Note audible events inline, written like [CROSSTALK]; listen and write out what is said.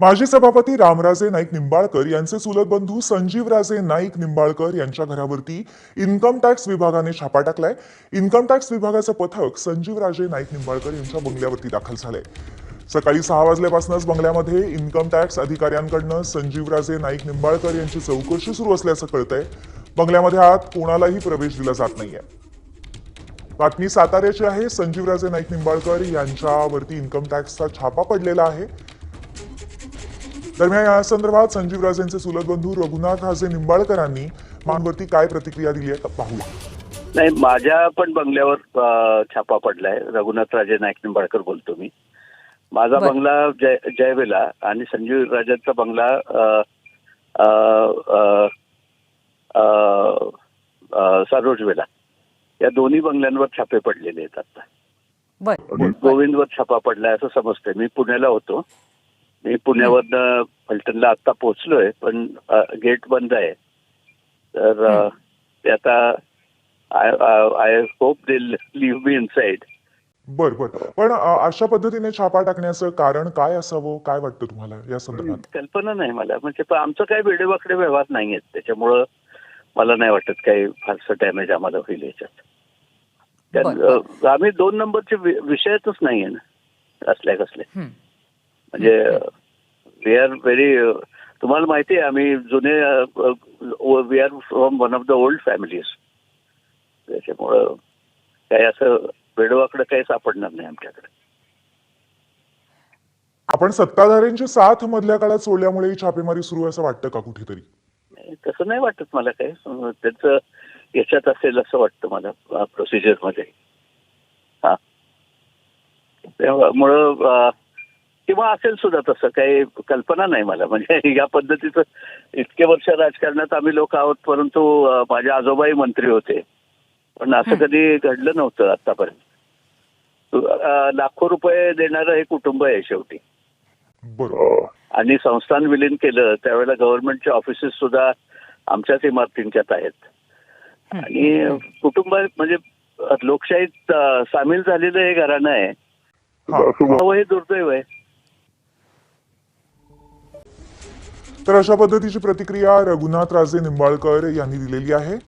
माजी सभापती रामराजे नाईक निंबाळकर यांचे चुलत बंधू संजीवराजे नाईक निंबाळकर यांच्या घरावरती इन्कम टॅक्स विभागाने छापा टाकलाय. इन्कम टॅक्स विभागाचं पथक संजीवराजे नाईक निंबाळकर यांच्या बंगल्यावरती दाखल झालंय. सकाळी सहा वाजल्यापासूनच बंगल्यामध्ये इन्कम टॅक्स अधिकाऱ्यांकडनं संजीवराजे नाईक निंबाळकर यांची चौकशी सुरू असल्याचं कळतंय. बंगल्यामध्ये आत कोणालाही प्रवेश दिला जात नाहीये. बातमी साताऱ्याची आहे संजीवराजे नाईक निंबाळकर यांच्यावरती इन्कम टॅक्सचा छापा पडलेला आहे. दरम्यान या संदर्भात संजीवराजेंचे चुलत बंधू रघुनाथ राजे निंबाळकरांनी मानवरती काय प्रतिक्रिया दिली आहे पाहूया. नाही माझ्या पण बंगल्यावर छापा पडलाय. रघुनाथ राजे नाईक निंबाळकर बोलतो मी. माझा. बंगला जय जयवेला आणि संजीव राजांचा बंगला अ, सरोजवेला या दोन्ही बंगल्यांवर छापे पडलेले आहेत आता. गोविंदवर छापा पडलाय असं समजतंय. मी पुण्याला होतो. मी पुण्यावरनं फलटणला आता पोहोचलोय पण गेट बंद आहे. तर. ते आता I I hope they leave me inside बर बर. पण अशा पद्धतीने छापा टाकण्याचं कारण काय असावं? काय वाटतं तुम्हाला या संदर्भात? कल्पना नाही मला. म्हणजे आमचं काही वेडेवाकडे व्यवहार नाही आहेत. त्याच्यामुळं मला नाही वाटत काही फारसं डॅमेज आम्हाला होईल याच्यात. आम्ही दोन नंबरचे वि- विषयच नाही आहे ना कसले हं. म्हणजे वी आर व्हेरी तुम्हाला माहिती आहे आम्ही जुने we are from one of the old families त्याच्यामुळं काही असं वेडवाकडं काही सापडणार नाही आमच्याकडे. आपण सत्ताधाऱ्यांची साथ मधल्या काळात सोडल्यामुळे ही छापेमारी सुरू असं वाटतं का कुठेतरी? तसं नाही वाटत मला काही. त्याचं याच्यात असेल असं वाटतं मला प्रोसिजरमध्ये. हा. त्यामुळं किंवा असेल सुद्धा तसं काही कल्पना नाही मला. म्हणजे [LAUGHS] या पद्धतीचं इतके वर्ष राजकारणात आम्ही लोक आहोत परंतु अं, माझे आजोबाही मंत्री होते. पण असं हं. कधी घडलं नव्हतं आतापर्यंत. लाखो रुपये देणारं हे कुटुंब आहे शेवटी. बरोबर. आणि संस्थान विलीन केलं त्यावेळेला गव्हर्नमेंटचे ऑफिसेस सुद्धा आमच्याच इमारतींच्यात आहेत. हं. आणि कुटुंब म्हणजे लोकशाहीत सामील झालेलं हे घराणं आहे. हा हे दुर्दैव आहे. तर अशा पद्धतीची प्रतिक्रिया रघुनाथ राजे निंबाळकर यांनी दिलेली आहे.